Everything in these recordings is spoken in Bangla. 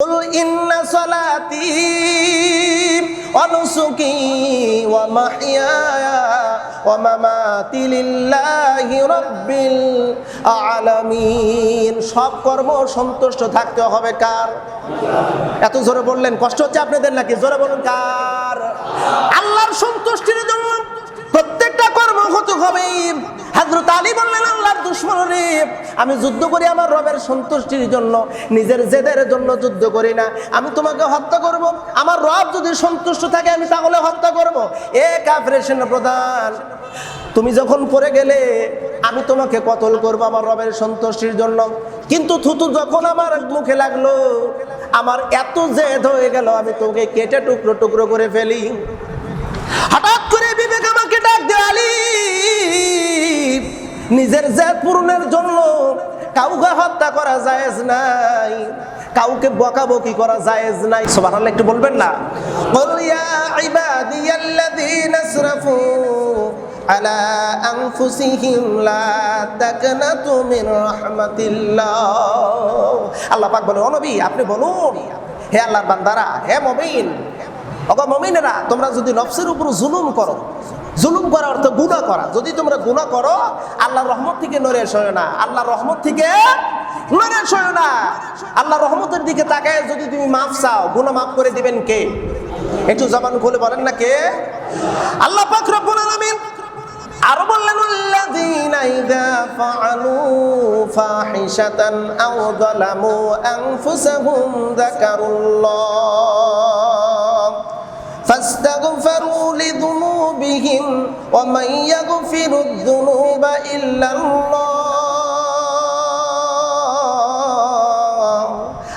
قل إن صلاتي ونسكي ومحياي ومماتي لله رب العالمين সব কর্ম সন্তুষ্ট থাকতে হবে কার এত জোরে বললেন কষ্ট হচ্ছে আপনাদের নাকি জোরে বলুন কার আল্লাহর সন্তুষ্টির জন্য প্রত্যেকটা কর্ম হতে হবে হাজরত আলী বললেন, আল্লাহর দুশ্মন রে, আমি যুদ্ধ করি আমার রবের সন্তুষ্টির জন্য, নিজের জেদের জন্য যুদ্ধ করি না। আমি তোমাকে হত্যা করব, আমার রব যদি সন্তুষ্ট থাকে, আমি তাহলে হত্যা করব। এ কাফের প্রধান, তুমি যখন পড়ে গেলে, আমি তোমাকে কতল করব আমার রবের সন্তুষ্টির জন্য। কিন্তু থুতু যখন আমার মুখে লাগল, আমার এত জেদ হয়ে গেল, আমি তোকে কেটে টুকরো টুকরো করে ফেলি। হঠাৎ করে আমাকে ডাক দে নিজের জেদ পূরণের জন্য কাউকে হত্যা করা জায়েজ নাই, কাউকে বকাবকি করা জায়েজ নাই। সুবহানাল্লাহ, একটু বলবেন না? বল ইয়া ইবাদিয়াল্লাযীনা আসরাফু আলা আনফুসিহিম লা তাকনাতু মিন রাহমাতিল্লাহ আল্লাহ পাক বলে ও নবী, আপনি বলুন, হে আল্লাহর বান্দারা, হে মুমিন, ওগো মুমিনেরা, তোমরা যদি নফসের উপর জুলুম করো জুলুম করা অর্থ গুণা করা। যদি তোমরা গুণা করো আল্লাহ রহমত থেকে নড়ে সয় না। আল্লাহ রহমত থেকে নড়ে সয় না। আল্লাহ রহমতের দিকে তাকায় যদি তুমি মাফ চাও গুণা মাফ করে দিবেন কে? একটু জবান খুলে বলেন না কে? আল্লাহ পাক রব্বুল আলামিন আর বললেন, আল্লাযীনা ইযা ফাআলু ফাহিশাতান আও যালামু আনফুসাহুম যাকারুল্লাহ ফাস্তাগফিরু لذنوبهم ومن يغفر الذنوب إلا الله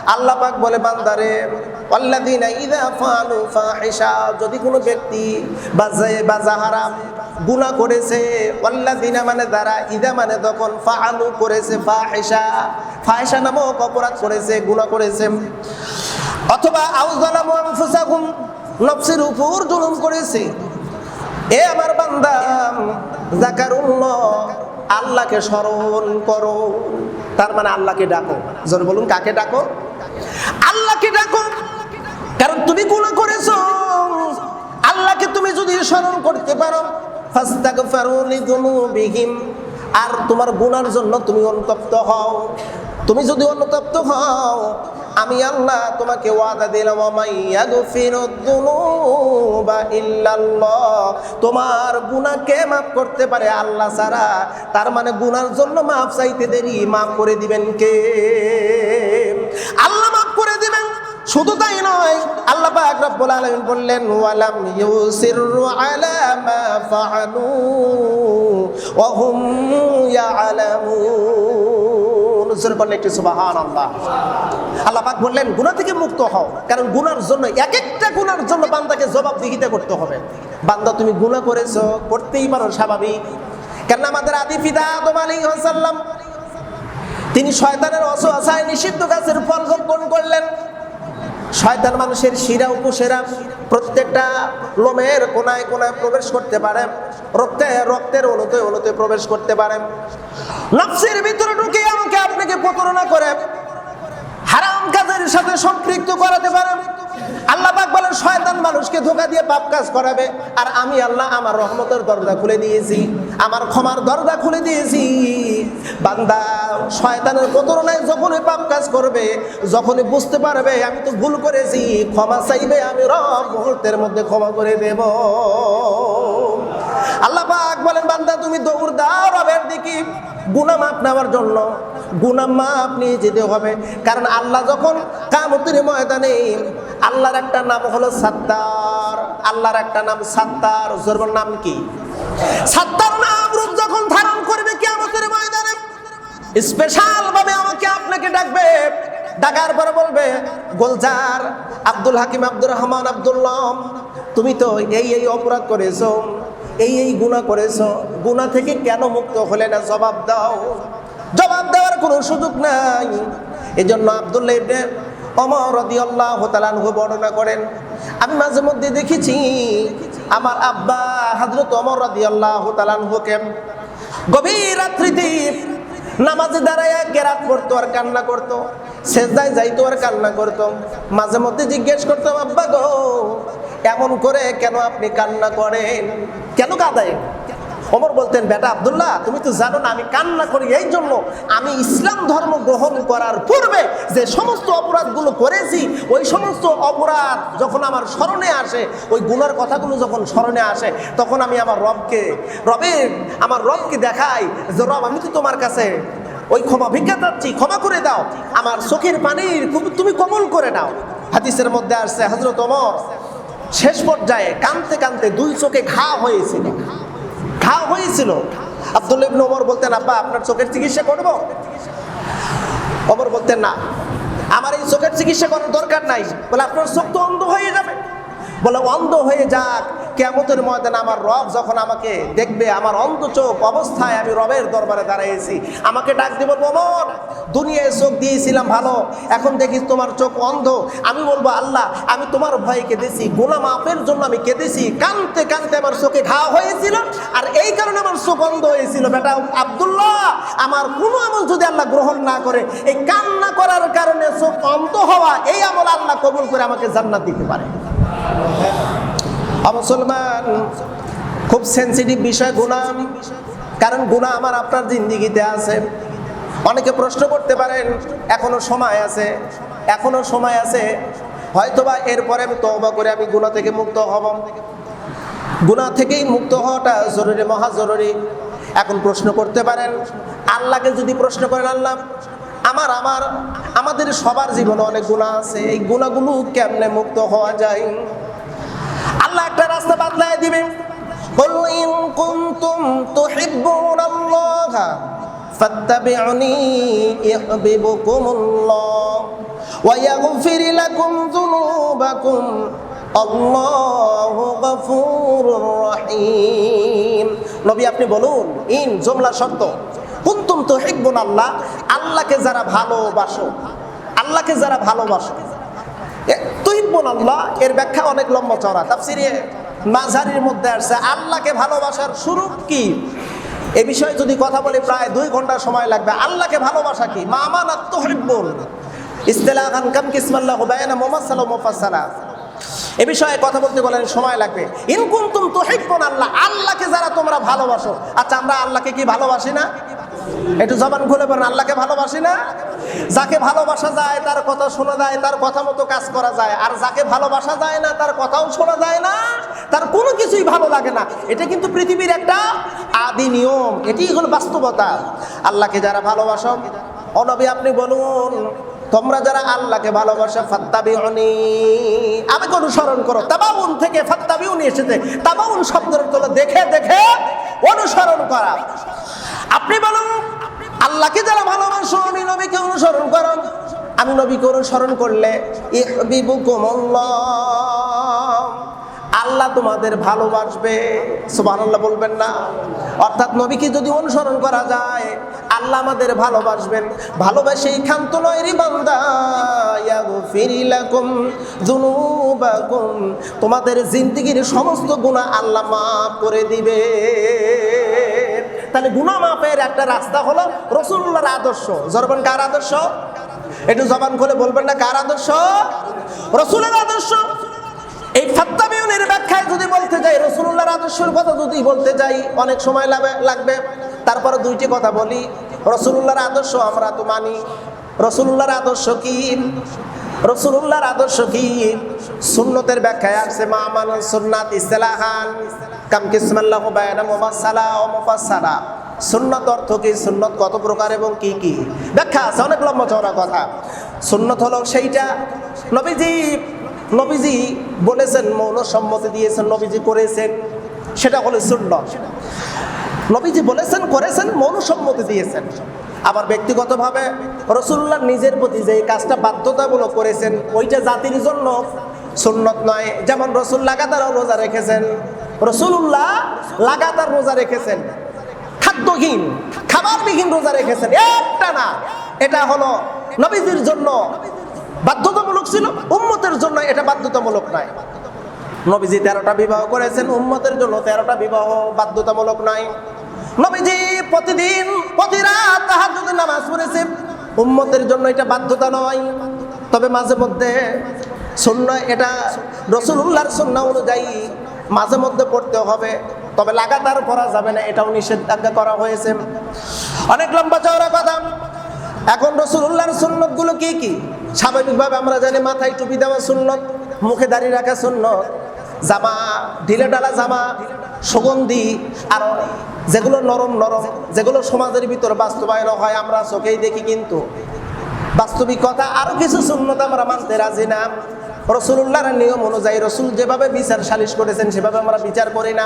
আল্লাহ পাক বলে বান্দারে আল্লাযীনা ইযা ফাআলু ফাহিশা যদি কোনো ব্যক্তি বাজে বাজাহারাম গুনাহ করেছে আল্লাযীনা মানে যারা ইদা মানে তখন ফাআলু করেছে ফাহিশা ফাহিশা নামক অপরাধ করেছে গুনাহ করেছে অথবা আউযালামু আনফুসাহুম নফসের উপর জুলুম করেছে এ আমার বান্দা, জাকারুল্লাহ, আল্লাহকে স্মরণ করো। তার মানে আল্লাহকে ডাকো। জোর বলুন, কাকে ডাকো? আল্লাহকে ডাকো। কারণ তুমি গুনাহ করেছ। আল্লাহকে তুমি যদি স্মরণ করতে পারো আর তোমার গুনার জন্য তুমি অনুতপ্ত হও। তুমি যদি অনুতপ্ত হও আমি আল্লাহ তোমাকে ওয়াদা দিলাম তোমার গুনাহকে মাফ করতে পারে আল্লাহ ছাড়া। তার মানে গুনার জন্য মাফ চাইতে দেরি, মাফ করে দিবেন কে? আল্লাহ মাফ করে দিবেন। শুধু তাই নয়, আল্লাহ পাক রব্বুল বললেন, ওয়ালাম ইউসিরু আলা মা ফাআলু জোরে বললেন একটু সুবহানাল্লাহ। আল্লাহ বললেন, গুনাহ থেকে মুক্ত হও, কারণ জন্য এক একটা জন্য বান্দাকে করতে হবে। বান্দা, তুমি করেছ, করতেই পারো স্বাভাবিক। কেন আমাদের আদি পিতা সালাম তিনি শয়তানের নিষিদ্ধ গাছের ফল করলেন। শয়তান মানুষের শিরা উপসেরা প্রত্যেকটা লোমের কোনায় কোনায় প্রবেশ করতে পারে, রক্তে, রক্তের অনুতে অনুতে প্রবেশ করতে পারে। নফসের ভিতরে আপনাকে প্রতারণা করে? হারাম কাজের সাথে সম্পৃক্ত করাতে পারে। আল্লাহ পাক বলেন, শয়তান মানুষকে ধোকা দিয়ে পাপ কাজ করাবে। আর আমি আল্লাহ আমার রহমতের দরজা খুলে দিয়েছি, আমার ক্ষমার দরজা খুলে দিয়েছি। বান্দা, শয়তানের প্রতারণায় যখনই পাপ কাজ করবে, যখনই বুঝতে পারবে, আমি তো ভুল করেছি, ক্ষমা চাইবে, আমি রব মুহূর্তের মধ্যে ক্ষমা করে দেব। আল্লাহ পাক বলেন, বান্দা, তুমি দৌড় দাও রবের দিকে। গুনা মাপ নেওয়ার জন্য গুনা মাপ নিয়ে যেতে হবে। কারণ আল্লাহ যখন কামতির ময়দানে, আল্লাহর একটা নাম হলো সাত্তার। আল্লাহর একটা নাম সাত্তার। জোরবর নাম কি? সাত্তার নাম রূপ যখন ধারণ করবে কিয়ামতের ময়দানে স্পেশাল ভাবে আমাকে আপনাকে ডাকবে। ডাকার পরে বলবে, গোলজার, আব্দুল হাকিম, আব্দুর রহমান আব্দুল্লাহ তুমি তো এই এই অপরাধ করেছ। এই এই গুণা করেছ, গুণা থেকে কেন মুক্ত হলে না? জবাব দাও। জবাব দেওয়ার কোনো সুযোগ নাই। এই জন্য আবদুল্লাহ অমর রাদিয়াল্লাহু তাআলাহু বর্ণনা করেন, আমি মাঝে মধ্যে দেখেছি আমার আব্বা হযরত ওমর রাদিয়াল্লাহু তাআলাহুকে গভীর রাত্রিতে নামাজে দাঁড়ায় কেরাত পড়তো আর কান্না করতো। সেজদায় যাইতো আর কান্না করতো মাঝে মধ্যে জিজ্ঞেস করতাম, আব্বা গো, এমন করে কেন আপনি কান্না করেন? কেন কাঁদায়? ওমর বলতেন, বেটা আব্দুল্লাহ, তুমি তো জানো না, আমি কান্না করি, এই জন্য আমি ইসলাম ধর্ম গ্রহণ করার পূর্বে যে সমস্ত অপরাধগুলো করেছি, ওই সমস্ত অপরাধ যখন আমার স্মরণে আসে, ওই গুনার কথাগুলো যখন স্মরণে আসে, তখন আমি আমার রবকে, রবের, আমার রবকে দেখাই যে, রব, আমি তো তোমার কাছে ওই ক্ষমা ভিক্ষা চাচ্ছি, ক্ষমা করে দাও। আমার চোখের পানির তুমি কমল করে নাও। হাদিসের মধ্যে আসছে হজরত ওমর শেষ পর্যায়ে কানতে কানতে দুই চোখে ঘা হয়েছিল। ঘা হয়েছিল। আব্দুল ইবনে ওমর বলতেন, আব্বা, আপনার চোখের চিকিৎসা করব? ওমর বলতেন, না। আমার এই চোখের চিকিৎসা করার দরকার নাই। বলে, আপনার চোখ তো অন্ধ হয়ে যাবে। বলে, অন্ধ হয়ে যাক। কেমতের ময়দানে আমার রব যখন আমাকে দেখবে, আমার অন্ধ চোখ অবস্থায় আমি রবের দরবারে দাঁড়িয়েছি আমাকে ডাক দিব ওমর দুনিয়ায় চোখ দিয়েছিলাম ভালো, এখন দেখি তোমার চোখ অন্ধ। আমি বলব, আল্লাহ, আমি তোমার ভয়ে কেঁদেছি গোনা মাপের জন্য আমি কেঁদেছি। কানতে কানতে আমার চোখে ঘা হয়েছিল আর এই কারণে আমার চোখ অন্ধ হয়েছিল। বেটা আবদুল্লাহ, আমার কোনো আমল যদি আল্লাহ গ্রহণ না করে, এই কান্না করার কারণে চোখ অন্ধ হওয়া, এই আমল আল্লাহ কবুল করে আমাকে জান্নাত দিতে পারে। মুসলমান খুব সেন্সিটিভ বিষয় গুণা কারণ গুণা আমার আপনার জিন্দিগিতে আছে। অনেকে প্রশ্ন করতে পারেন, এখনও সময় আছে, এখনও সময় আছে, হয়তোবা এরপরে আমি তওবা করে আমি গুণা থেকে মুক্ত হব। গুণা থেকেই মুক্ত হওয়াটা জরুরি, মহা জরুরি। এখন প্রশ্ন করতে পারেন, আল্লাহকে যদি প্রশ্ন করেন, আল্লাহ, আমার আমার, আমাদের সবার জীবনে অনেক গুণা আছে, এই গুণাগুলো কেমনে মুক্ত হওয়া যায়? আল্লাহ একটা রাস্তা বাতলায় দিবে قل إن كنتم تحبون الله فاتبعني يحببكم الله ويغفر لكم ذنوبكم الله غفور رحيم নবী আপনি বলুন ইন জমলা শর্ত কুন্তুম তো হিকবুন আল্লাহ আল্লাহকে যারা ভালোবাসো আল্লাহকে যারা ভালোবাসো তুহিব্বুন আল্লাহ এর ব্যাখ্যা অনেক লম্বা চড়া তাফসিরে মাঝারির মধ্যে আসছে, আল্লাহকে ভালোবাসার শুরু কি? এ বিষয়ে যদি কথা বলি, প্রায় দুই ঘণ্টা সময় লাগবে। আল্লাহকে ভালোবাসা কি? মা আমানাত তুহিব্বুন। ইস্তেলাহান কাম কিসমাল্লাহ বায়ানা মুমাসসালা মুফাসসালা। এ বিষয়ে কথা বলতে বলেন সময় লাগবে। ইনকুম তুম তুহিব্বুন আল্লাহ আল্লাহকে যারা তোমরা ভালোবাসো। আচ্ছা আমরা আল্লাহকে কি ভালোবাসি না? একটু জবান খুলে বলেন, আল্লাহকে ভালোবাসি না? যাকে ভালোবাসা যায়, তার কথা শোনা যায়, তার কথা মতো কাজ করা যায়। আর যাকে ভালোবাসা যায় না, তার কথাও শোনা যায় না, তার কোনো কিছুই ভালো লাগে না। এটা কিন্তু পৃথিবীর একটা আদি নিয়ম। এটি হল বাস্তবতা। আল্লাহকে যারা ভালোবাসো, অনবী আপনি বলুন তোমরা যারা আল্লাহকে ভালোবাসা, ফাত্তাবিউনি। আমাকে অনুসরণ করো, তাবাউন থেকে ফাত্তাবি উনি এসেছে। তাবাউন শব্দের তোলে দেখে দেখে অনুসরণ করা। আপনি বলুন, আল্লাহকে যারা ভালোবাসো আমি নবীকে অনুসরণ করো আমি নবীকে অনুসরণ করলে ইহবিবুকুমুল্লাহ। আল্লাহ তোমাদের ভালোবাসবে। সুবহানাল্লাহ বলবেন না। অর্থাৎ নবীকে যদি অনুসরণ করা যায়, আল্লাহ আমাদের ভালোবাসবেন। ভালোবাসেই খান্ত নয় তোমাদের জিন্দেগীর সমস্ত গুনাহ আল্লাহ মাফ করে দিবে তাহলে গুনাহ মাপের একটা রাস্তা হলো রসুল্লাহর আদর্শ। জরবান কার আদর্শ? একটু জবান করে বলবেন না, কার আদর্শ? রসুলের আদর্শ। এই ফাত্তাবিউনের ব্যাখ্যায় যদি বলতে যাই রসুল্লাহর আদর্শের কথা যদি বলতে যাই, অনেক সময় লাগবে তারপরে দুইটি কথা বলি। রসুল্লাহর আদর্শ আমরা তো মানি। রসুল্লাহর আদর্শ কি? রসুল্লাহর আদর্শ কি? সুন্নতের ব্যাখ্যায় আসছে, মা মান সুন্নাত ইসলাহান, কাম কিসমাল্লাহ বায়ানা মুমাসালা ও মুফাসসালা। সুন্নত অর্থ কি? সুন্নত কত প্রকার এবং কি কি? ব্যাখ্যা আছে, অনেক লম্বা চওড়া কথা। সুন্নত হলো সেইটা। নবীজি নবীজি বলেছেন মৌন সম্মতি দিয়েছেন, নবীজি করেছেন। সেটা হলো সুন্নত। নবীজি বলেছেন, করেছেন মৌন সম্মতি দিয়েছেন। আবার ব্যক্তিগতভাবে রসুল্লাহ নিজের প্রতি যে কাজটা বাধ্যতামূলক করেছেন, ওইটা জাতির জন্য সুন্নত নয়। যেমন রসুল লাগাতার রোজা রেখেছেন রসুল্লাহ লাগাতার রোজা রেখেছেন। খাদ্যহীন, খাবারবিহীন রোজা রেখেছেন। একটা না, এটা হলো নবীজির জন্য বাধ্যতামূলক ছিল, উম্মতের জন্য এটা বাধ্যতামূলক নয় নবীজি তেরোটা বিবাহ করেছেন, উম্মতের জন্য তেরোটা বিবাহ বাধ্যতামূলক নয় নবীজি প্রতিদিন, প্রতি রাত তাহার যদি নামাজ পড়েছে উম্মতের জন্য এটা বাধ্যতা নয়। তবে মাঝে মধ্যে শূন্য এটা রসুল্লাহর শূন্য অনুযায়ী মাঝে মধ্যে পড়তে হবে, তবে লাগাতার পড়া যাবে না, এটাও নিষেধাজ্ঞা করা হয়েছে। অনেক লম্বা চওড়া কথা। এখন রসুল্লাহর সুন্নতগুলো কি কি? স্বাভাবিকভাবে আমরা জানি মাথায় টুপি দেওয়া সুন্নত, মুখে দাঁড়িয়ে রাখা সুন্নত, জামা, ঢিলে ডালা জামা, সুগন্ধি, আর যেগুলো নরম নরম, যেগুলো সমাজের ভিতর বাস্তবায়ন হয়, আমরা চোখেই দেখি কিন্তু। বাস্তবিকতা আরও কিছু সুন্নত আমরা মানতে রাজি না। রসুল্লাহর নিয়ম অনুযায়ী রসুল যেভাবে বিচার সালিশ করেছেন, সেভাবে আমরা বিচার করি না।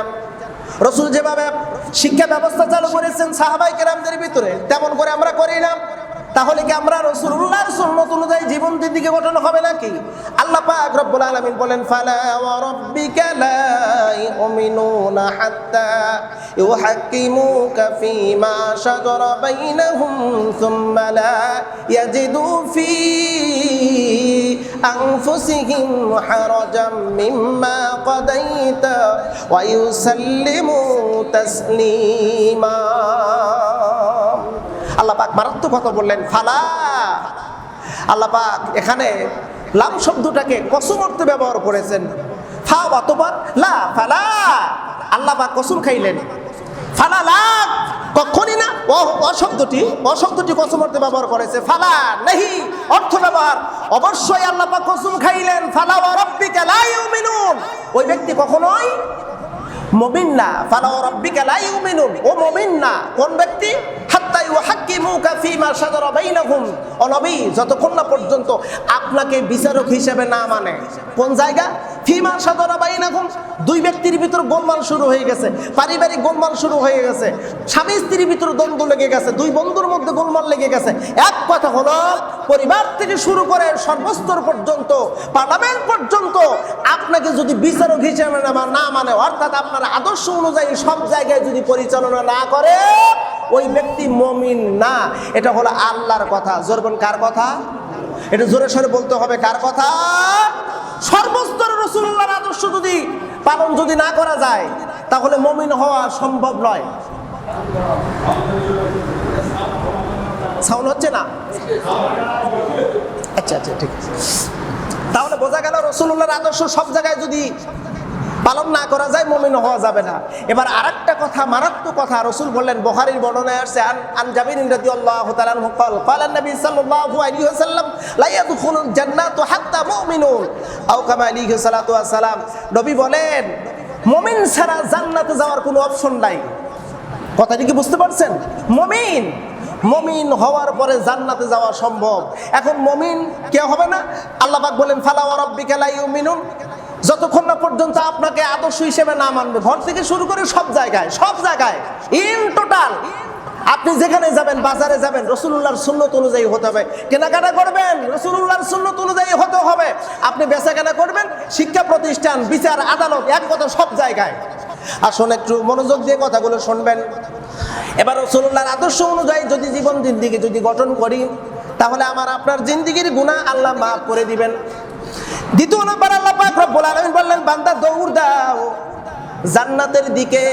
রসুল যেভাবে শিক্ষা ব্যবস্থা চালু করেছেন, সাহাবাই কেরামদের ভিতরে, তেমন করে আমরা করি না। তাহলে কি আমরা রসুল্লাহর সুন্নত অনুযায়ী জীবন দিকে গঠন হবে নাকি? আল্লাহ পাক রব্বুল আলামিন বলেন, ফালা ওয়া রাব্বিকা লা ইউমিনুনা হাত্তা ইউহাক্কিমুকা ফীমা শাজারা বাইনাহুম সুম্মা লা ইয়াজিদু ফি আনফুসিহিম হারাজাম মিম্মা কাদাইতা ওয়া ইউসাল্লিমু তাসলিমা। আল্লাহ মারাত্মক কথা বললেন, ফালা। আল্লাহ এখানে লাম শব্দটাকে কসম অর্থে ব্যবহার করেছেন। ফা অতবার লা, ফালা। আল্লাহ পাক কসম খাইলেন। ফালা, লা কখনই না অশব্দটি অশব্দটি কসম অর্থে ব্যবহার করেছে। ফালা, নেহি, অর্থ ব্যবহার। অবশ্যই আল্লাহ পাক কসম খাইলেন। ফালা ওয়া রাব্বিকা লা ইউমিনুন। ওই ব্যক্তি কখনোই আপনাকে বিচারক হিসেবে না মানে। কোন জায়গা? ফীমা শাজারা বাইনাহুম। দুই ব্যক্তির ভিতর গোলমাল শুরু হয়ে গেছে, পারিবারিক গোলমাল শুরু হয়ে গেছে, স্বামী স্ত্রীর ভিতর দ্বন্দ্ব লেগে গেছে, দুই বন্ধুর মধ্যে গোলমাল লেগে গেছে। এক কথা হলো, পরিবার থেকে শুরু করে সর্বস্তর পর্যন্ত, পার্লামেন্ট পর্যন্ত আপনাকে যদি বিচারক হিসেবে না- না মানে অর্থাৎ আপনার আদর্শ অনুযায়ী সব জায়গায় যদি পরিচালনা না করে, ওই ব্যক্তি মমিন না। এটা হলো আল্লাহর কথা। জোরবন কার কথা? এটা জোরে সরে বলতে হবে, কার কথা? সর্বস্তরে রসুল্লাহর আদর্শ যদি পালন যদি না করা যায়, তাহলে মমিন হওয়া সম্ভব নয়। সাউন্ড হচ্ছে না? আচ্ছা আচ্ছা ঠিক আছে। তাহলে বোঝা গেল রসুল্লাহর আদর্শ সব জায়গায় যদি পালন না করা যায় মমিন হওয়া যাবে না এবার আরেকটা কথা মারাত্মক কথা রসুল বললেন বহারির বর্ণনায় আসছে আন আন জাবির রাদিয়াল্লাহু তাআলা আনহু قال قال النبي صلى الله عليه وسلم لا يدخل الجنة حتى مؤمنون আও কামা আলাইহি সাল্লাতু ওয়াসালাম নবী বলেন মুমিন ছাড়া জান্নাতে যাওয়ার কোনো অপশন নাই কথাটি কি বুঝতে পারছেন মমিন মমিন হওয়ার পরে জান্নাতে যাওয়া সম্ভব এখন মমিন কে হবে না আল্লাহ পাক বলেন ফালা ওয়া রাব্বিকা লা ইউমিনুন যতক্ষণ না পর্যন্ত আপনাকে আদর্শ হিসেবে না মানবে, ঘর থেকে শুরু করে সব জায়গায় সব জায়গায় ইন টোটাল আপনি যেখানে যাবেন, বাজারে যাবেন, রসুল্লাহর সুন্নত অনুযায়ী হতে হবে। কেনাকাটা করবেন, রসুল্লাহর সুন্নত অনুযায়ী হতে হবে। আপনি বেচাকেনা করবেন, শিক্ষা প্রতিষ্ঠান, বিচার, আদালত, এক কথা সব জায়গায়। আসুন একটু মনোযোগ দিয়ে কথাগুলো শুনবেন। এবার রসুল্লাহর আদর্শ অনুযায়ী যদি জীবন, জিন্দিগি যদি গঠন করি, তাহলে আমার আপনার জিন্দিগির গুণা আল্লাহ মাফ করে দিবেন। দ্বিতীয় নম্বর আল্লাহ পাক রব্বুল আলামিন বললেন, বান্দা, দৌড় দাও। জান্নাতের দিকে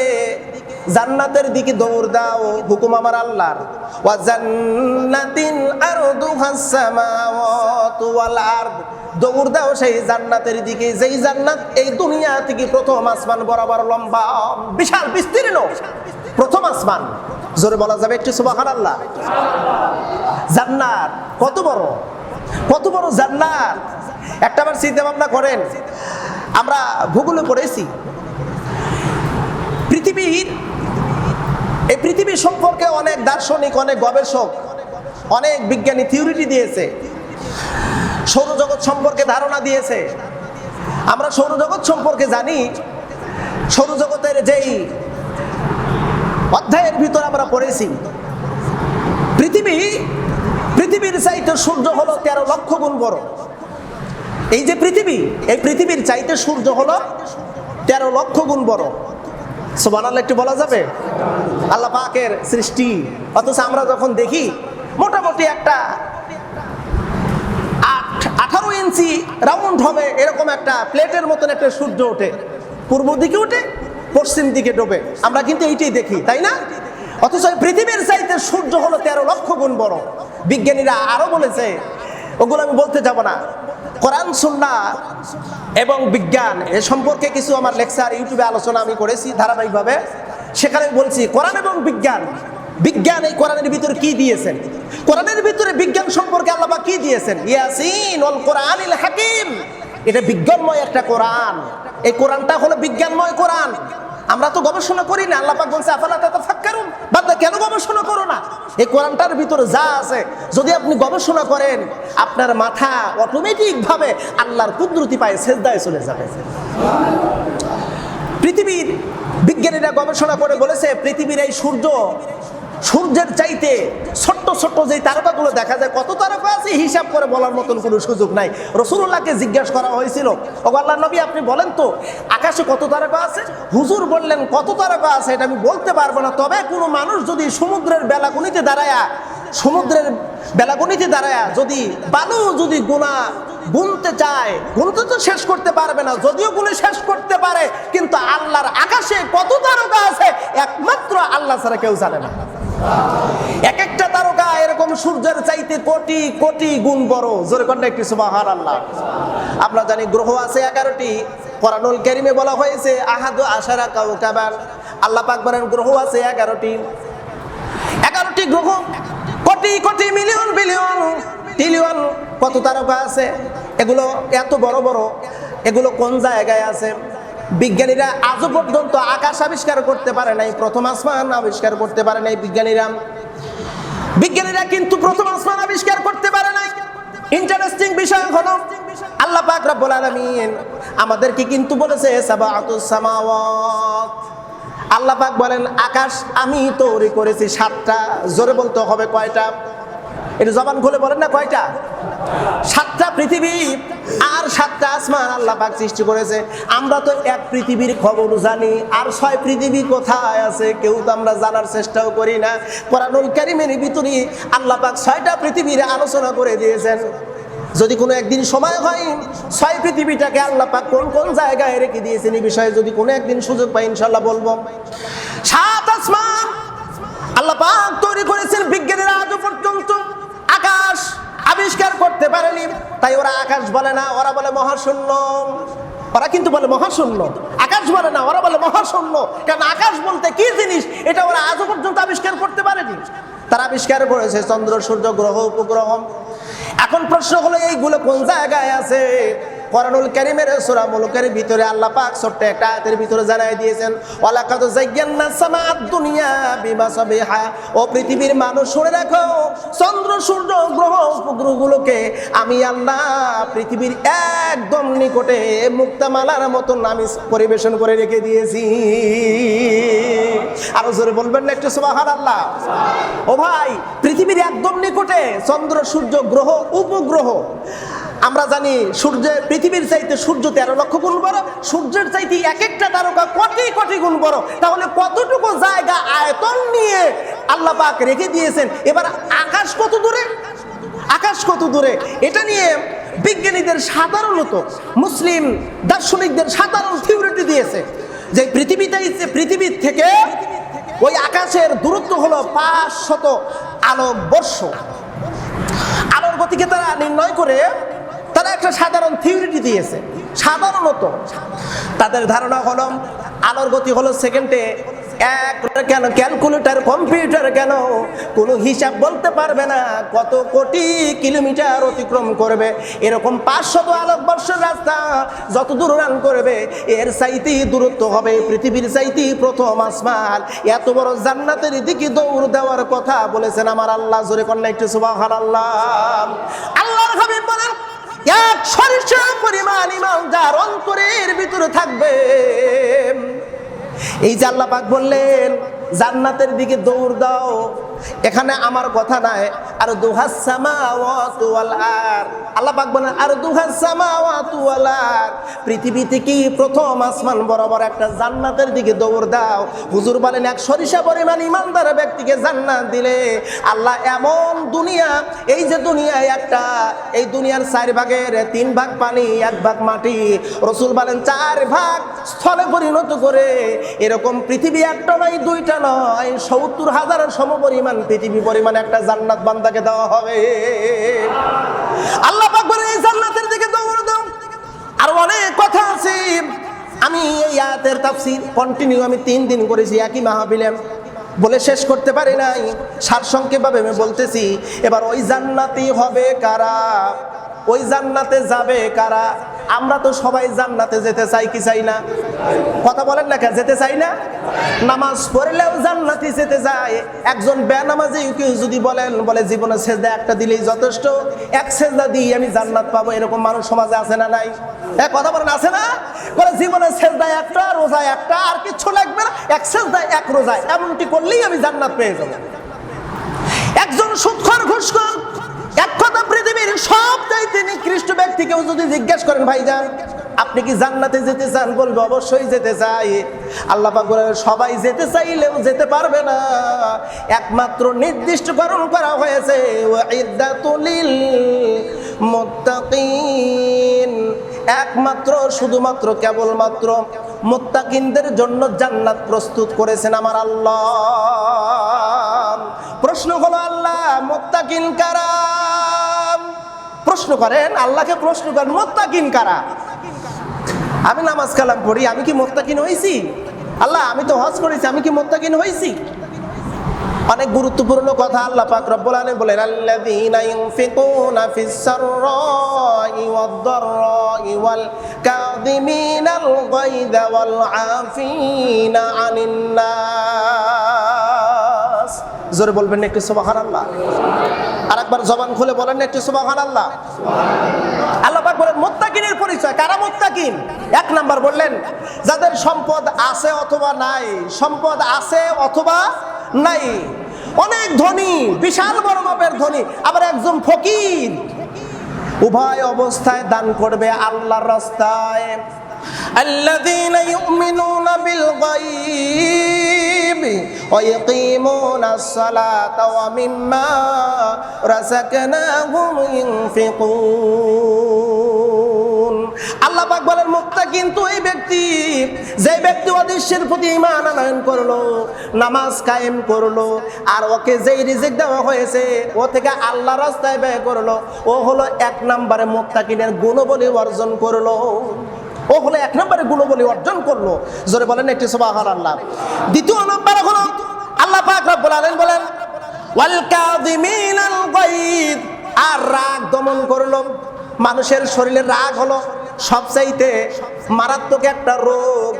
জান্নাতের দিকে দৌড় দাও, হুকুম আমার আল্লাহর। ওয়া জান্নাতিন আরদুহাস সামাওয়াতু ওয়াল আরদ। দৌড় দাও সেই জান্নাতের দিকে, যেই জান্নাত এই দুনিয়া থেকে প্রথম আসমান বরাবর লম্বা, বিশাল, বিস্তীর্ণ। প্রথম আসমান। জোরে বলা যাবে একটু সুবহানাল্লাহ। জান্নাত কত বড়? কত বড় জান্নাত? একটা বার চিন্তা ভাবনা করেন। আমরা ভূগোলে পড়েছি। পৃথিবীর, এই পৃথিবী সম্পর্কে অনেক দার্শনিক, অনেক গবেষক, অনেক বিজ্ঞানী থিওরিটি দিয়েছে। সৌরজগৎ সম্পর্কে ধারণা দিয়েছে। আমরা সৌরজগৎ সম্পর্কে জানি, সৌরজগতের যেই অধ্যায়ের ভিতর আমরা পড়েছি, পৃথিবী, পৃথিবীর চাইতে সূর্য হলো তেরো লক্ষ গুণ বড়। এই যে পৃথিবী, এই পৃথিবীর চাইতে সূর্য হলো তেরো লক্ষ গুণ বড়। সোমান আল্লাহ একটু বলা যাবে? আল্লাহ পাকের সৃষ্টি। অথচ আমরা যখন দেখি, মোটামুটি একটা আট, আঠারো ইঞ্চি রাউন্ড হবে, এরকম একটা প্লেটের মতন একটা সূর্য ওঠে। পূর্ব দিকে ওঠে, পশ্চিম দিকে ডোবে। আমরা কিন্তু এইটাই দেখি, তাই না? অথচ পৃথিবীর চাইতে সূর্য হলো তেরো লক্ষ গুণ বড়। বিজ্ঞানীরা আরও বলেছে, ওগুলো আমি বলতে যাব না। কোরআন সুন্না এবং বিজ্ঞান এ সম্পর্কে কিছু আমার লেকচার, ইউটিউবে আলোচনা আমি করেছি ধারাবাহিকভাবে। সেখানে বলছি, কোরআন এবং বিজ্ঞান। বিজ্ঞান এই কোরআনের ভিতরে কি দিয়েছেন? কোরআনের ভিতরে বিজ্ঞান সম্পর্কে আল্লাহ কি দিয়েছেন? ইয়াসিন অল কোরআনিল হাকিম। এটা বিজ্ঞানময় একটা কোরআন। এই কোরআনটা হলো বিজ্ঞানময় কোরআন। আমরা তো গবেষণা করি না, আল্লাহ পাক বলছে, আফালা তাতাফাক্কারুন? বান্দা কেন গবেষণা করো না? এই কোরআনটার ভিতরে যা আছে, যদি আপনি গবেষণা করেন, আপনার মাথা অটোমেটিকভাবে আল্লাহর কুদরতি পায়ে সেজদায় চলে যাবে। পৃথিবীর বিজ্ঞানীরা গবেষণা করে বলেছে, পৃথিবীর এই সূর্য সূর্যের চাইতে ছোট্ট ছোট্ট যে তারকাগুলো দেখা যায়, কত তারকা আছে হিসাব করে বলার মতন কোনো সুযোগ নাই। রসুল্লাহকে জিজ্ঞাসা করা হয়েছিল ও আল্লাহ নবী, আপনি বলেন তো, আকাশে কত তারকা আছে? হুজুর বললেন, কত তারকা আছে এটা আমি বলতে পারব না, তবে কোনো মানুষ যদি সমুদ্রের বেলাকুনিতে দাঁড়ায়া, সমুদ্রের বেলাকুনিতে দাঁড়ায়া যদি বালু যদি গুণা গুনতে চায়, গুনতে তো শেষ করতে পারবে না, যদিও গুনে শেষ করতে পারে, কিন্তু আল্লাহর আকাশে কত তারকা আছে, একমাত্র আল্লাহ ছাড়া কেউ জানে না। এক একটা তারকা এরকম সূর্যের চাইতে কোটি কোটি গুণ বড়। জোরে কন্যা একটি সুবাহার আল্লাহ আমরা জানি গ্রহ আছে এগারোটি। কোরআনুল কারিমে বলা হয়েছে, আহাদু আশারা কাউকাবার আল্লাহ পাক গ্রহ আছে এগারোটি। এগারোটি গ্রহ, crore crore, million, billion trillion কত তারকা আছে? এগুলো এত বড় বড়। এগুলো কোন জায়গায় আছে? বিজ্ঞানীরা আজও পর্যন্ত আকাশ আবিষ্কার করতে পারে নাই, প্রথম আসমান আবিষ্কার করতে পারে নাই বিজ্ঞানীরা। বিজ্ঞানীরা কিন্তু প্রথম আসমান আবিষ্কার করতে পারে নাই। ইন্টারেস্টিং বিষয় হলো, আল্লাহ পাক রব্বুল আলামিন আমাদেরকে কিন্তু বলেছে সাবাতুস সামাওয়াত। আল্লাহ পাক বলেন, আকাশ আমি তৈরি করেছি সাতটা, জোরে বলতে হবে কয়টা? এটা জবান খুলে বলেন না কয়টা? সাতটা পৃথিবী আর সাতটা আসমান আল্লাহ পাক সৃষ্টি করেছে। আমরা তো এক পৃথিবীর খবর জানি, আর ছয় পৃথিবী কোথায় আছে কেউ তো আমরা জানার চেষ্টাও করি না। কোরআনুল কারিমের ভিতরে আল্লাহ পাক ছয়টা পৃথিবীর আলোচনা করে দিয়েছেন। যদি কোনো একদিন সময় হয়, ছয় পৃথিবীটাকে আল্লাহ পাক কোন কোন জায়গায় রেখে দিয়েছেন এই বিষয়ে যদি কোনো একদিন সুযোগ পাই ইনশাল্লাহ বলব। সাত আসমান আল্লাহ পাক তৈরি করেছেন বিজ্ঞানীরা আজও পর্যন্ত। আকাশ আবিষ্কার করতে পারেনি। তাই ওরা আকাশ বলে না, ওরা বলে মহাশূন্য। ওরা কিন্তু বলে মহাশূন্য। আকাশ বলে না, ওরা বলে মহাশূন্য। কারণ আকাশ বলতে কি জিনিস? এটা ওরা আজও পর্যন্ত আবিষ্কার করতে পারেনি। তারা আবিষ্কার করেছে চন্দ্র, সূর্য, গ্রহ, উপগ্রহ। এখন প্রশ্ন হলো, এইগুলো কোন জায়গায় আছে? কোরআনুল কারীমের সূরা মুলকের ভিতরে আল্লাহ পাক ছোট্ট একটা আয়াতের ভিতরে জানাই দিয়েছেন, ওয়ালাকাদ যায়্যান্না সামাআদ দুনিয়া বিমাসাবিহা ও পৃথিবীর মানুষ, শুনে রাখো, চন্দ্র, সূর্য, গ্রহ, উপগ্রহগুলোকে আমি আল্লাহ পৃথিবীর একদম নিকটে মুক্তামালার মতন আমি পরিবেশন করে রেখে দিয়েছি। আরও জোরে বলবেন না একটু সুবহান আল্লাহ ও ভাই, পৃথিবীর একদম নিকটে চন্দ্র, সূর্য, গ্রহ, উপগ্রহ আমরা জানি সূর্যের, পৃথিবীর চাইতে সূর্য তেরো লক্ষ গুণ বড়, সূর্যের চাইতে এক একটা তারকা কোটি কোটি গুণ বড়। তাহলে কতটুকু জায়গা আয়তন নিয়ে আল্লাহ পাক রেখে দিয়েছেন? এবার আকাশ কত দূরে? আকাশ কত দূরে? এটা নিয়ে বিজ্ঞানীদের সাধারণত, মুসলিম দার্শনিকদের সাধারণ থিওরিটি দিয়েছে যে পৃথিবীতে পৃথিবীর থেকে ওই আকাশের দূরত্ব হলো পাঁচ শত আলোক বর্ষ। আলোর গতিকে তারা নির্ণয় করে তারা একটা সাধারণ থিওরিটি দিয়েছে, সাধারণত তাদের ধারণা হলো, আলোর গতি হলো সেকেন্ডে এক, কেন ক্যালকুলেটর কম্পিউটার কেন? কোনো হিসাব বলতে পারবে না, কত কোটি কিলোমিটার অতিক্রম করবে। এরকম পাঁচশত আলোকবর্ষের রাস্তা যত দূর রান করবে, এর চাইতেই দূরত্ব হবে, পৃথিবীর চাইতেই প্রথম আসমান। এত বড় জান্নাতের দিকে দৌড় দেওয়ার কথা বলেছেন আমার আল্লাহ, জোরে কন্যা একটু সুবাহ আল্লাহ বলেন এক সরিষা পরিমাণ ইমান যার অন্তরের ভিতরে থাকবে। এই যে বললেন জান্নাতের দিকে দৌড় দাও। এখানে আমার কথা নাই আর। দুহাস আল্লাহ পাক বলেন আর দুহাস সামাওয়াতু ওয়াল আর। পৃথিবী থেকে প্রথম আসমান বরাবর একটা জান্নাতের দিকে দৌড় দাও। হুজুর বলেন, এক সরিষা পরিমাণ ইমানদার ব্যক্তিকে জান্নাত দিলে আল্লাহ এমন দুনিয়া, এই যে দুনিয়ায় একটা, এই দুনিয়ার চার ভাগের তিন ভাগ পানি, এক ভাগ মাটি। রসুল বলেন, চার ভাগ স্থলে পরিণত করে, এরকম পৃথিবী একটা নয়, দুইটা নয়, সত্তর হাজারের সম পরিমাণ পৃথিবী পরিমাণ একটা জান্নাত বান্দাকে দেওয়া হবে। আল্লাহ এই জান্নাতের দিকে দৌড় দাও। আর অনেক কথা আছে। আমি এই আয়াতের তাফসীর কন্টিনিউ আমি তিন দিন করেছি, একই মাহফিলে। বলে শেষ করতে পারি নাই। সারসংক্ষেপভাবে আমি বলতেছি, এবার ওই জান্নাতি হবে কারা? ওই জান্নাতে যাবে কারা? আমরা তো সবাই জান্নাতে যেতে চাই, কি চাই না? কথা বলেন না যেতে চাই না? নামাজ পড়লেও জান্নাতি যেতে যায় একজন বেনামাজি কেউ যদি বলেন, বলে জীবনে সেজদা একটা দিলেই যথেষ্ট, এক সেজদা দিয়ে আমি জান্নাত পাবো, এরকম মানুষ সমাজে আছে না নাই? এ, কথা বলেন, আছে না? বলে জীবনে সেজদা একটা, রোজা একটা, আর কিচ্ছু লাগবে না। এক সেজদা, এক রোজা, এমনটি করলেই আমি জান্নাত পেয়ে যাব। একজন সুৎখর ঘুষখর এক কথা পৃথিবীর সব চাইতে নিকৃষ্ট ব্যক্তিকেও যদি জিজ্ঞেস করেন ভাইজান আপনি কি জান্নাতে যেতে চান? বলবে, অবশ্যই যেতে চাই। আল্লাহ সবাই যেতে চাইলেও যেতে পারবে না। একমাত্র নির্দিষ্টকরণ করা হয়েছে একমাত্র, শুধুমাত্র, কেবলমাত্র মুত্তাকিনদের জন্য জান্নাত প্রস্তুত করেছেন আমার আল্লাহ। প্রশ্ন হলো আল্লাহ, মোত্তাকিন কারা প্রশ্ন করেন, আল্লাহকে প্রশ্ন করেন, মোত্তাকিন কারা? আমি নামাজ কালাম পড়ি, আমি কি মোত্তাকিন হয়েছি আল্লাহ, আমি তো হজ করেছি, আমি কি মোত্তাকিন হয়েছি অনেক গুরুত্বপূর্ণ কথা আল্লাহ পাক রব্বুল আলামিন বলেন, আল্লাযীনা ইউনফিকুনা ফিস সাররাই ওয়াদ দাররাই ওয়াল কাযিমিনাল গায়যা ওয়াল আফিনা জোরে বলবেন একটু সুবহানাল্লাহ। আর একবার জবান খুলে বলেন না একটু সুবহানাল্লাহ। আল্লাহ পাক বলেন, মুত্তাকিনের পরিচয়, কারা মুত্তাকিন? এক নাম্বার বললেন, যাদের সম্পদ আছে অথবা নাই, সম্পদ আছে অথবা নাই। অনেক ধনী, বিশাল বড় মাপের ধনী, আবার একজন ফকির। উভয় অবস্থায় দান করবে আল্লাহর রাস্তায়। الذين يؤمنون بالغيب ويقيمون الصلاة ومما رزقناهم ينفقون. আল্লাহ পাক বলেন, মুক্তা কিন্তু এই ব্যক্তি, যে ব্যক্তি অদৃশ্যের প্রতি ইমান আনয়ন করল, নামাজ কায়েম করল, আর ওকে যেই রিজিক দেওয়া হয়েছে, ও থেকে আল্লাহ রাস্তায় ব্যয় করল, ও হলো এক নম্বরে মুক্তাকিনের গুণবলী অর্জন করল। ও হলো এক নম্বরে গুণবলী অর্জন করল। জোরে বলেন একটি সোবাহান আল্লাহ দ্বিতীয় নম্বর হলো আল্লাহ পাক রব্বুল বলেন, ওয়াল আর রাগ দমন করল। মানুষের শরীরে রাগ হলো। সবচাইতে মারাত্মক একটা রোগ।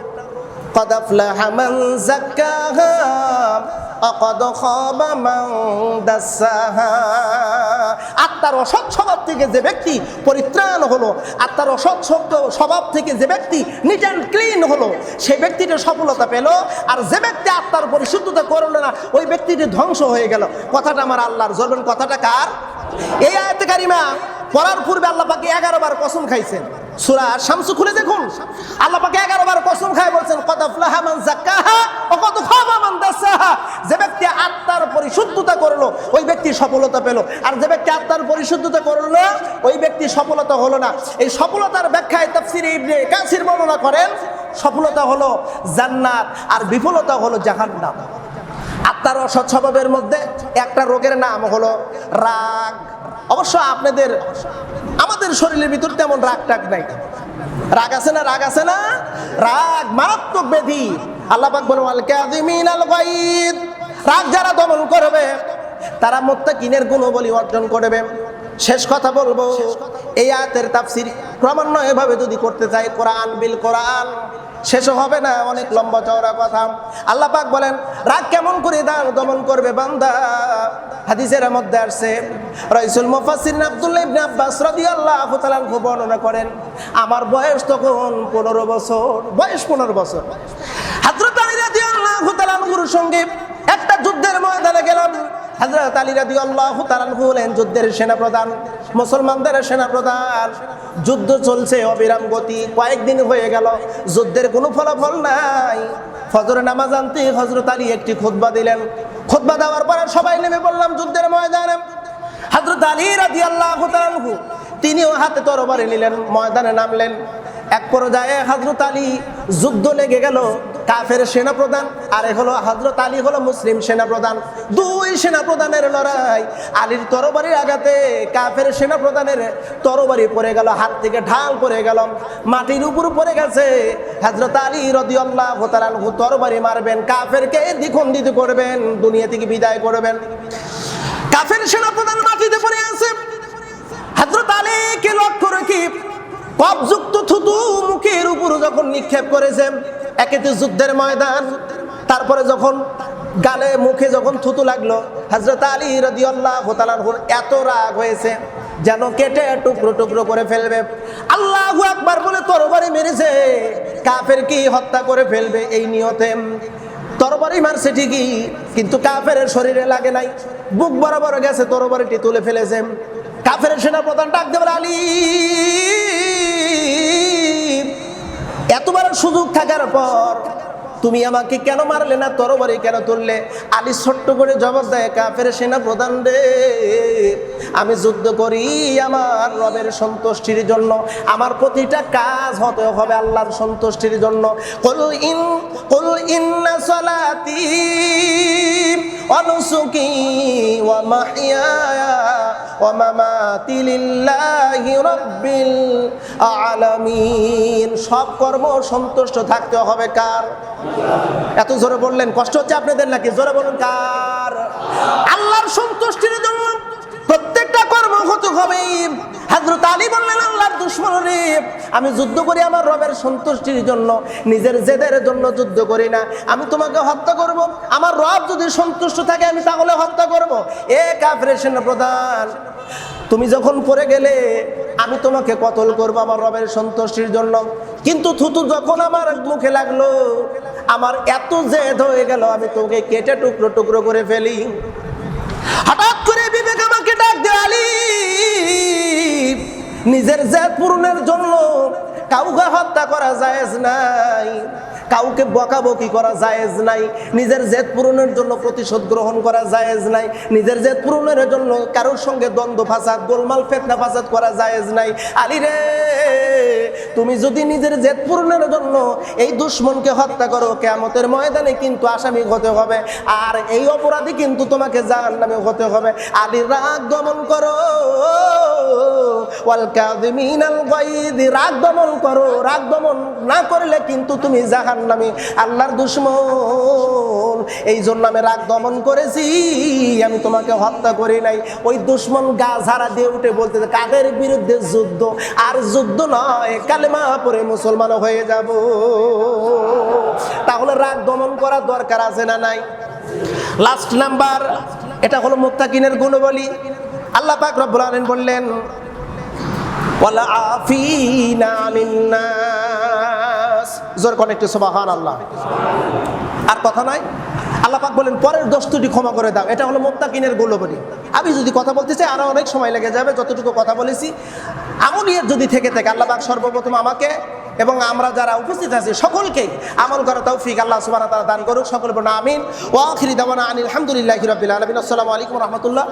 কদাফলা হামান জাক্কাহা অকদ আত্মার অসৎ স্বভাব থেকে যে ব্যক্তি পরিত্রাণ হলো, আত্মার অসৎ শব্দ স্বভাব থেকে যে ব্যক্তি নিট অ্যান্ড ক্লিন হলো সে ব্যক্তিটি সফলতা পেল, আর যে ব্যক্তি আত্মার পরিশুদ্ধতা করল না, ওই ব্যক্তিটি ধ্বংস হয়ে গেল। কথাটা আমার আল্লাহর জরবেন কথাটা কার? এই আয়তে কারিমা পড়ার পূর্বে আল্লাহ পাকে এগারো বার কসম খাইছেন। সুরা শামসু খুলে দেখুন। বলছেন ও যে ব্যক্তি আত্মার পরিশুদ্ধতা করল, ওই ব্যক্তি সফলতা পেল। আর যে ব্যক্তি পরিশুদ্ধতা করল, ওই ব্যক্তি সফলতা হলো না। এই সফলতার ব্যাখ্যায় করেন, সফলতা হলো জান্নাত আর বিফলতা হলো জাহান্নাম। আত্মার অসৎ মধ্যে একটা রোগের নাম হলো রাগ। অবশ্য আপনাদের আমাদের শরীরের ভিতর তেমন রাগ টাগ নাই। রাগ আছে না, রাগ আছে না? রাগ মারাত্মক ব্যাধি। আল্লাহ পাক রাগ যারা দমন করবে, তারা মুত্তাকিনের গুণবলী অর্জন করবে। শেষ কথা বলব, এই আয়াতের তাফসীর ক্রমান্বয়ে ভাবে যদি করতে চাই, কোরআন বিল কোরআন। শেষ হবে না, অনেক লম্বা চওড়া কথা। আল্লাহ পাক বলেন, রাগ কেমন করে দাগ দমন করবে বান্দা? হাদিসের মধ্যে আসছে, রাইসুল মুফাসসির আব্দুল্লাহ ইবনে আব্বাস রাদিয়াল্লাহু তাআলা বর্ণনা করেন, আমার বয়স তখন 15 বছর, বয়স 15 বছর। হযরত আলী রাদিয়াল্লাহু তাআলা আনহুর সঙ্গে একটা যুদ্ধের ময়দানে গেলাম। হযরত আলী তাআলা আনহু হলেন যুদ্ধের সেনাপ্রধান, মুসলমানদের সেনাপ্রধান। যুদ্ধ চলছে অবিরাম গতি, কয়েকদিন হয়ে গেল, যুদ্ধের কোনো ফলাফল নাই। ফজর নামাজ আনতে হজরত আলী একটি খুতবা দিলেন। খুতবা দেওয়ার পরে সবাই নেমে বললাম যুদ্ধের ময়দানে। হজরত আলী রাজি আল্লাহ তিনিও হাতে তরবারি নিলেন, ময়দানে নামলেন। এক পর্যায়ে হজরত আলী যুদ্ধ লেগে গেল, কাফের সেনাপ্রধান, আর হলো হজরত আলী হলো মুসলিম সেনাপ্রধান। দুই সেনাপ্রধানের লড়াই, আলীর তরবারির আঘাতে কাফের সেনাপ্রধানের তরবারি পড়ে গেল, হাত থেকে ঢাল পড়ে গেল, মাটির উপর পড়ে গেছে। হজরত আলী রদি আল্লাহ তরবারি মারবেন, কাফেরকে দ্বিখণ্ডিত করবেন, দুনিয়া থেকে বিদায় করবেন। কাফের সেনাপ্রধান মাটিতে পড়ে আছে। হজরত আলীকে লক্ষ্য রেখে কবযুক্ত থুতু মুখের উপর যখন নিক্ষেপ করেছে একেতে যুদ্ধের ময়দান, তারপরে যখন গালে মুখে যখন থুতু লাগল হজরত আলী রদি আল্লাহ এত রাগ হয়েছে যেন কেটে টুকরো টুকরো করে ফেলবে। আল্লাহ একবার বলে, তরবারি মেরেছে, কাফের কি হত্যা করে ফেলবে এই নিয়তে? তরবারি মারছে ঠিকই, কিন্তু কাফের শরীরে লাগে নাই। বুক বরাবর গেছে, তরবারিটি তুলে ফেলেছে। কাফের সেনাপ্রধান ডাক দেবার আলী। এতবার সুযোগ থাকার পর তুমি আমাকে কেন মারলে না? তরবারি কেন তুললে? আলী ছোট্ট করে জবাব দেয়, কাফের সেনা প্রধান রে, আমি যুদ্ধ করি আমার রবের সন্তুষ্টির জন্য। আমার প্রতিটা কাজ হতে হবে আল্লাহর সন্তুষ্টির জন্য। কুল ইন, কুল রাব্বিল আলামিন। সব কর্ম সন্তুষ্ট থাকতে হবে কার? এত জোরে বললেন, কষ্ট হচ্ছে আপনাদের নাকি? জোরে বলুন, কার? আল্লাহর সন্তুষ্টির জন্য প্রত্যেকটা কর্ম হতে হবে। হাজরত আলী বললেন, আল্লাহর দুশ্মন রে, আমি যুদ্ধ করি আমার রবের সন্তুষ্টির জন্য, নিজের জেদের জন্য যুদ্ধ করি না। আমি তোমাকে হত্যা করব। আমার রব যদি সন্তুষ্ট থাকে, আমি তাহলে হত্যা করব। এ কাফরেশন প্রধান তুমি যখন পড়ে গেলে আমি তোমাকে কতল করব আমার রবের সন্তুষ্টির জন্য? কিন্তু থুতু যখন আমার মুখে লাগল, আমার এত জেদ হয়ে গেল, আমি তোকে কেটে টুকরো টুকরো করে ফেলি। হঠাৎ করে বিবেক আমাকে ডাক দেওয়ালি নিজের জেদ পূরণের জন্য কাউকে হত্যা করা জায়েজ নাই। কাউকে বকাবকি করা জায়েজ নাই। নিজের জেদ পূরণের জন্য প্রতিশোধ গ্রহণ করা জায়েজ নাই। নিজের জেদ পূরণের জন্য কারোর সঙ্গে দ্বন্দ্ব, ফাসাদ, গোলমাল, ফেতনা, ফাসাদ করা জায়েজ নাই। আলী রে, তুমি যদি নিজের জেদ পূরণের জন্য এই দুশ্মনকে হত্যা করো কেমতের ময়দানে কিন্তু আসামি হতে হবে। আর এই অপরাধী কিন্তু তোমাকে জাহান নামে হতে হবে। আলী রাগ দমন করো। রাগ দমন করো, রাগ দমন না করলে কিন্তু তুমি জাহান নামে আল্লাহর দুশ্মন। এই জন্য আমি রাগ দমন করেছি, আমি তোমাকে হত্যা করি নাই। ওই দুশ্মন গা ঝাড়া দিয়ে উঠে বলতে কাদের বিরুদ্ধে যুদ্ধ? আর যুদ্ধ নয়, কালেমা পরে মুসলমান হয়ে যাব। তাহলে রাগ দমন করার দরকার আছে না নাই? লাস্ট নাম্বার এটা হলো মুক্তাকিনের গুণবলী। আল্লাহ পাক রব্বুল আলামিন বললেন আফিনা আনিন জোর সুবহান আল্লাহ আর কথা নয় আল্লাহ পাক বলেন, পরের দোষটি ক্ষমা করে দাও। এটা হলো মোত্তাকিনের গুণবলী আমি যদি কথা বলতে চাই, আরও অনেক সময় লেগে যাবে, যতটুকু কথা বলেছি। আমলিয়ার যদি থেকে থাকে, আল্লাহ পাক সর্বপ্রথম আমাকে এবং আমরা যারা উপস্থিত আছি সকলকে আমল করা তৌফিক আল্লাহ ওয়া তাআলা দান করুক। সকল বলুন, আমিন। ওয়া আখিরি দাওয়ানা আনিল হামদুলিল্লাহি রাব্বিল আলামিন। আসসালামু আলাইকুম রাহমাতুল্লাহ।